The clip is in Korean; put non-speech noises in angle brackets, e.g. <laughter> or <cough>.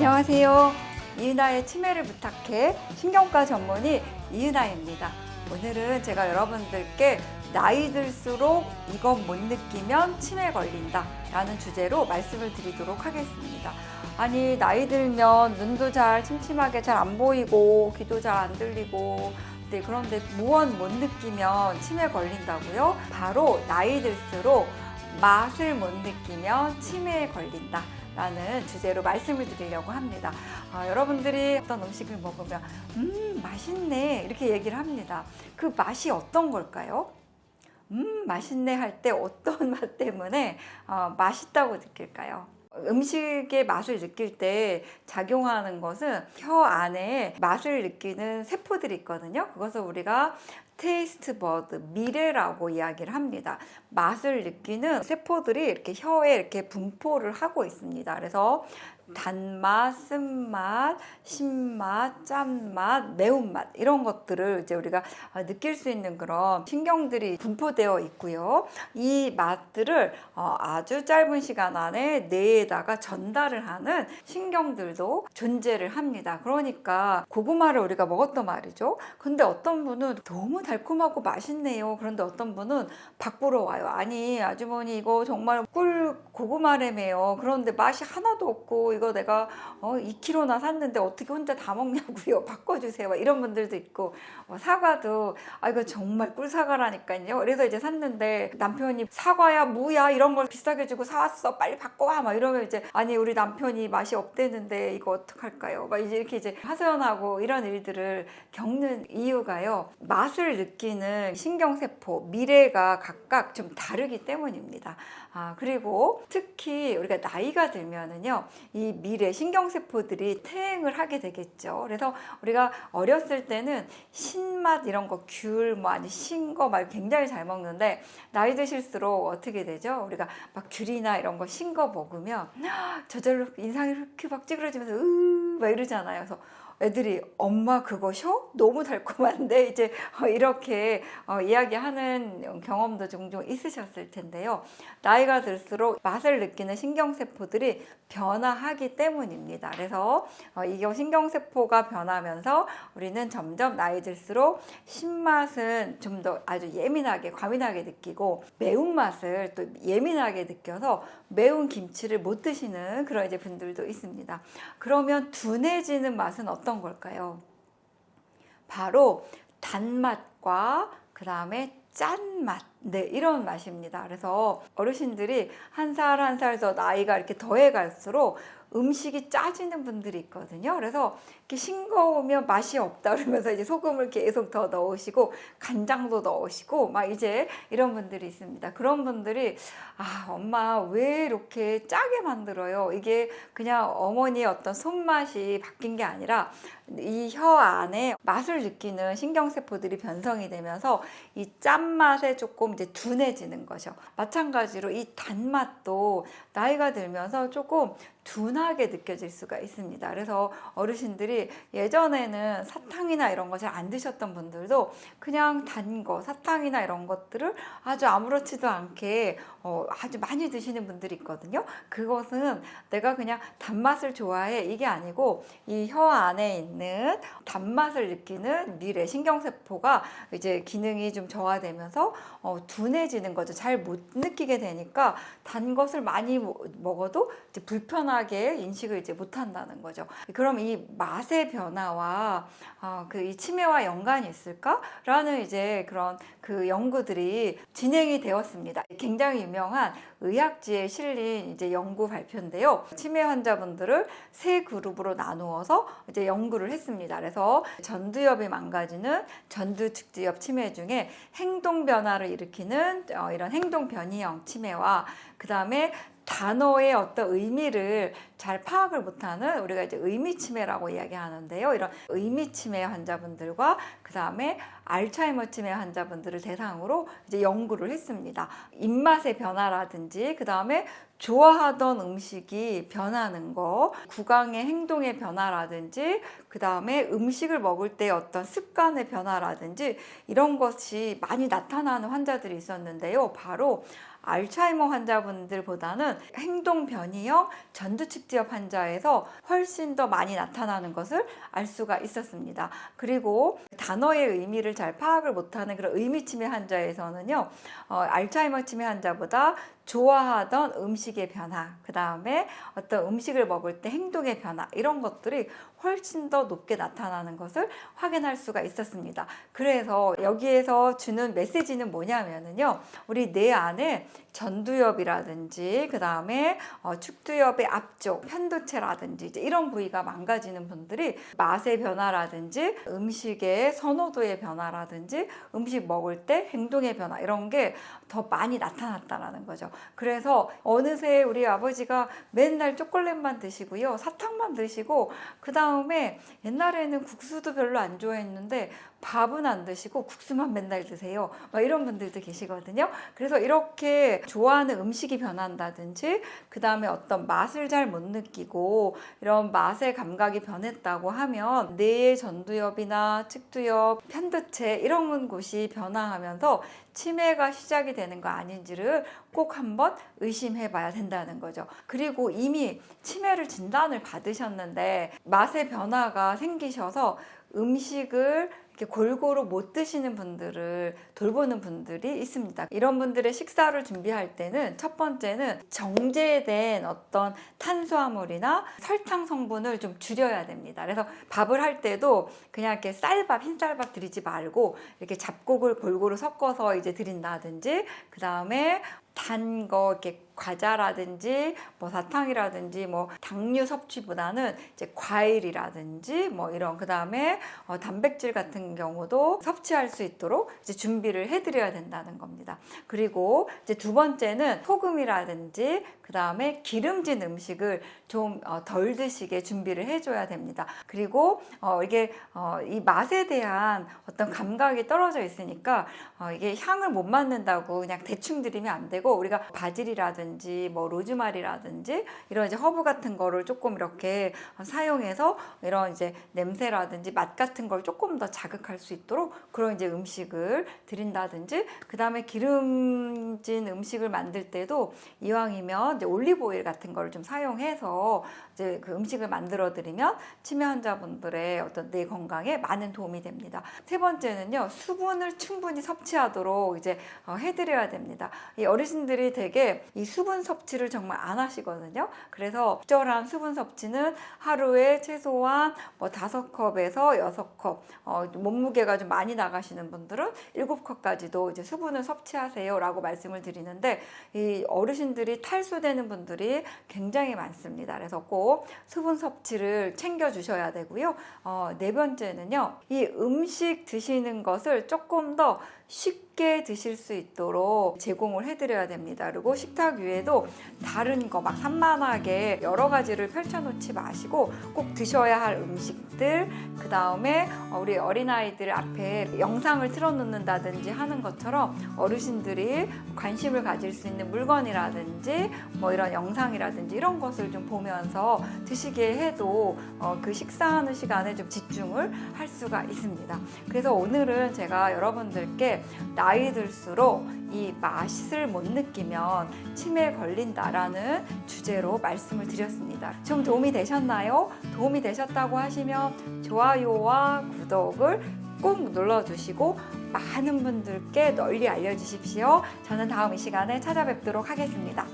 안녕하세요. 이은아의 치매를 부탁해 신경과 전문의 이은아입니다. 오늘은 제가 여러분들께 나이 들수록 이건 못 느끼면 치매 걸린다 라는 주제로 말씀을 드리도록 하겠습니다. 아니 나이 들면 눈도 잘 침침하게 잘 안 보이고 귀도 잘 안 들리고 네, 그런데 무언 못 느끼면 치매 걸린다고요? 바로 나이 들수록 맛을 못 느끼면 치매에 걸린다. 라는 주제로 말씀을 드리려고 합니다. 아, 여러분들이 어떤 음식을 먹으면, 음, 맛있네. 이렇게 얘기를 합니다. 그 맛이 어떤 걸까요? 음, 맛있네 할 때 어떤 <laughs> 맛 때문에 어, 맛있다고 느낄까요? 음식의 맛을 느낄 때 작용하는 것은 혀 안에 맛을 느끼는 세포들이 있거든요. 그것을 우리가 테이스트 버드, 미래라고 이야기를 합니다. 맛을 느끼는 세포들이 이렇게 혀에 이렇게 분포를 하고 있습니다. 그래서 단맛, 쓴맛, 신맛, 짠맛, 매운맛 이런 것들을 이제 우리가 느낄 수 있는 그런 신경들이 분포되어 있고요. 이 맛들을 어, 아주 짧은 시간 안에 뇌에다가 전달을 하는 신경들도 존재를 합니다. 그러니까 고구마를 우리가 먹었단 말이죠. 근데 어떤 분은 너무 달콤하고 맛있네요. 그런데 어떤 분은 바꾸러 와요. 아니 아주머니 이거 정말 꿀 고구마래매요. 그런데 맛이 하나도 없고 이거 내가 어, 2kg나 샀는데 어떻게 혼자 다 먹냐고요. <laughs> 바꿔주세요. 막 이런 분들도 있고 어, 사과도 아 이거 정말 꿀 사과라니까요. 그래서 이제 샀는데 남편이 사과야 무야 이런 걸 비싸게 주고 사왔어. 빨리 바꿔와 막 이러면 이제 아니 우리 남편이 맛이 없대는데 이거 어떡할까요? 막 이제 이렇게 이제 하소연하고 이런 일들을 겪는 이유가요. 맛을 느끼는 신경세포 미래가 각각 좀 다르기 때문입니다. 아, 그리고 특히 우리가 나이가 들면은요, 이 미래 신경세포들이 퇴행을 하게 되겠죠. 그래서 우리가 어렸을 때는 신맛 이런 거, 귤, 뭐 아니 신거 막 굉장히 잘 먹는데 나이 드실수록 어떻게 되죠? 우리가 막 귤이나 이런 거 신거 먹으면 저절로 인상이 이렇게 막 찌그러지면서 으막 이러잖아요. 그래서 애들이 엄마 그거셔? 너무 달콤한데 이제 어, 이렇게 어, 이야기하는 경험도 종종 있으셨을 텐데요. 나이가 들수록 맛을 느끼는 신경세포들이 변화하기 때문입니다. 그래서 어, 이 신경세포가 변하면서 우리는 점점 나이 들수록 신맛은 좀 더 아주 예민하게 과민하게 느끼고 매운맛을 또 예민하게 느껴서 매운 김치를 못 드시는 그런 이제 분들도 있습니다. 그러면 둔해지는 맛은 어떤 걸까요? 바로 단맛과 그 다음에 짠맛. 네, 이런 맛입니다. 그래서 어르신들이 한 살 한 살 더 나이가 이렇게 더해 갈수록 음식이 짜지는 분들이 있거든요. 그래서 이렇게 싱거우면 맛이 없다 그러면서 이제 소금을 계속 더 넣으시고 간장도 넣으시고 막 이제 이런 분들이 있습니다. 그런 분들이 아, 엄마 왜 이렇게 짜게 만들어요? 이게 그냥 어머니의 어떤 손맛이 바뀐 게 아니라 이 혀 안에 맛을 느끼는 신경세포들이 변성이 되면서 이 짠맛에 조금 이제 둔해지는 거죠. 마찬가지로 이 단맛도 나이가 들면서 조금 둔하게 느껴질 수가 있습니다. 그래서 어르신들이 예전에는 사탕이나 이런 거잘안 드셨던 분들도 그냥 단 거, 사탕이나 이런 것들을 아주 아무렇지도 않게 어, 아주 많이 드시는 분들이 있거든요. 그것은 내가 그냥 단맛을 좋아해 이게 아니고 이 혀 안에 있는 단맛을 느끼는 미래 신경세포가 이제 기능이 좀 저하되면서 어, 둔해지는 거죠. 잘 못 느끼게 되니까 단 것을 많이 먹어도 불편하게 인식을 이제 못 한다는 거죠. 그럼 이 맛의 변화와 어, 그이 치매와 연관이 있을까라는 이제 그런 그 연구들이 진행이 되었습니다. 굉장히 유명한 의학지에 실린 이제 연구 발표인데요. 치매 환자분들을 세 그룹으로 나누어서 이제 연구를 했습니다. 그래서 전두엽이 망가지는 전두 특두엽 치매 중에 행동 변화를 일으키는 어, 이런 행동 변이형 치매와 그 다음에 단어의 어떤 의미를 잘 파악을 못하는 우리가 이제 의미 치매라고 이야기하는데요. 이런 의미 치매 환자분들과 그 다음에 알츠하이머 치매 환자분들을 대상으로 이제 연구를 했습니다. 입맛의 변화라든지 그 다음에 좋아하던 음식이 변하는 거, 구강의 행동의 변화라든지, 그 다음에 음식을 먹을 때 어떤 습관의 변화라든지, 이런 것이 많이 나타나는 환자들이 있었는데요. 바로 알츠하이머 환자분들보다는 행동 변이형 전두측지엽 환자에서 훨씬 더 많이 나타나는 것을 알 수가 있었습니다. 그리고 단어의 의미를 잘 파악을 못하는 그런 의미 치매 환자에서는요, 어, 알츠하이머 치매 환자보다 좋아하던 음식의 변화, 그 다음에 어떤 음식을 먹을 때 행동의 변화, 이런 것들이 훨씬 더 높게 나타나는 것을 확인할 수가 있었습니다. 그래서 여기에서 주는 메시지는 뭐냐면은요, 우리 뇌 안에 전두엽이라든지, 그 다음에 어, 축두엽의 앞쪽, 편두체라든지, 이제 이런 부위가 망가지는 분들이 맛의 변화라든지, 음식의 선호도의 변화라든지, 음식 먹을 때 행동의 변화, 이런 게 더 많이 나타났다라는 거죠. 그래서 어느새 우리 아버지가 맨날 초콜릿만 드시고요. 사탕만 드시고 그 다음에 옛날에는 국수도 별로 안 좋아했는데 밥은 안 드시고 국수만 맨날 드세요. 막 이런 분들도 계시거든요. 그래서 이렇게 좋아하는 음식이 변한다든지 그 다음에 어떤 맛을 잘 못 느끼고 이런 맛의 감각이 변했다고 하면 뇌의 전두엽이나 측두엽, 편두체 이런 곳이 변화하면서 치매가 시작이 되는 거 아닌지를 꼭 한번 의심해 봐야 된다는 거죠. 그리고 이미 치매를 진단을 받으셨는데 맛의 변화가 생기셔서 음식을 골고루 못 드시는 분들을 돌보는 분들이 있습니다. 이런 분들의 식사를 준비할 때는 첫 번째는 정제된 어떤 탄수화물이나 설탕 성분을 좀 줄여야 됩니다. 그래서 밥을 할 때도 그냥 이렇게 쌀밥, 흰쌀밥 드리지 말고 이렇게 잡곡을 골고루 섞어서 이제 드린다든지 그 다음에 단 거 이렇게 과자라든지 뭐 사탕이라든지 뭐 당류 섭취보다는 이제 과일이라든지 뭐 이런 그 다음에 어, 단백질 같은 경우도 섭취할 수 있도록 이제 준비를 해드려야 된다는 겁니다. 그리고 이제 두 번째는 소금이라든지 그 다음에 기름진 음식을 좀 덜 드시게 준비를 해줘야 됩니다. 그리고 어, 이게 어, 이 맛에 대한 어떤 감각이 떨어져 있으니까 어, 이게 향을 못 맡는다고 그냥 대충 드리면 안 되고 우리가 바질이라든지 뭐 로즈마리라든지 이런 이제 허브 같은 거를 조금 이렇게 사용해서 이런 이제 냄새라든지 맛 같은 걸 조금 더 자극할 수 있도록 그런 이제 음식을 드린다든지 그 다음에 기름진 음식을 만들 때도 이왕이면 이제 올리브 오일 같은 거를 좀 사용해서 이제 그 음식을 만들어 드리면 치매 환자분들의 어떤 뇌 건강에 많은 도움이 됩니다. 세 번째는요 수분을 충분히 섭취하도록 이제 어, 해드려야 됩니다. 이 어르신 들이 되게 이 수분 섭취를 정말 안 하시거든요. 그래서 적절한 수분 섭취는 하루에 최소한 뭐 다섯 컵에서 여섯 컵, 어, 몸무게가 좀 많이 나가시는 분들은 일곱 컵까지도 이제 수분을 섭취하세요라고 말씀을 드리는데 이 어르신들이 탈수되는 분들이 굉장히 많습니다. 그래서 꼭 수분 섭취를 챙겨 주셔야 되고요. 어, 네 번째는요, 이 음식 드시는 것을 조금 더 쉽게 드실 수 있도록 제공을 해드려야 됩니다. 그리고 식탁 위에도 다른 거 막 산만하게 여러 가지를 펼쳐놓지 마시고 꼭 드셔야 할 음식들, 그 다음에 우리 어린아이들 앞에 영상을 틀어놓는다든지 하는 것처럼 어르신들이 관심을 가질 수 있는 물건이라든지 뭐 이런 영상이라든지 이런 것을 좀 보면서 드시게 해도 어, 그 식사하는 시간에 좀 집중을 할 수가 있습니다. 그래서 오늘은 제가 여러분들께 나이 들수록 이 맛을 못 느끼면 치매에 걸린다라는 주제로 말씀을 드렸습니다. 좀 도움이 되셨나요? 도움이 되셨다고 하시면 좋아요와 구독을 꼭 눌러주시고 많은 분들께 널리 알려주십시오. 저는 다음 이 시간에 찾아뵙도록 하겠습니다.